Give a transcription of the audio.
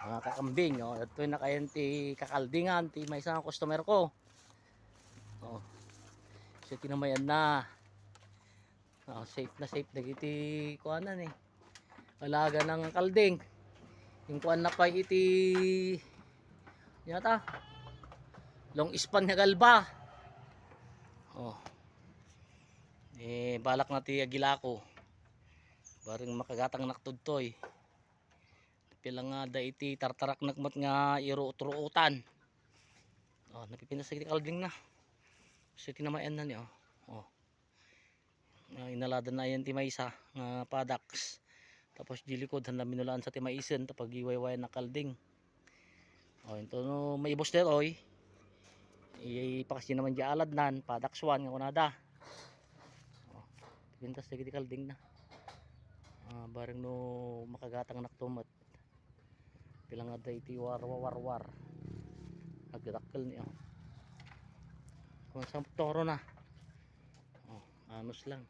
mga kakambing oh. Ito na kayan ti kakaldingan ti may isang customer ko. Oh. Siya tinamayan na. Oh, safe na safe. Dagiti kuanan eh. Alaga ng kalding. Yung kuan na pa iti yata long span nga galba. Oh. Eh balak na ti agila ko. Baring makagatang naktudtoy pilang nga da iti tartarak nagmat nga iruot-ruotan oh napipinas iti kalding na. So tinamayan na niya oh. Uh, inaladan na yan ti maysa nga padaks. Tapos di likod handa minulaan sa ti maisen tapag iwayway na kalding oh ito no may ibos der oy. Ipakas din naman di alad nan padaks 1 nga kunada oh pintas iti kalding na. Ah bareng no makagatang naktumat pilang ada iti warwarwar agdakkel niya. Kung sa toro na. Oh anos lang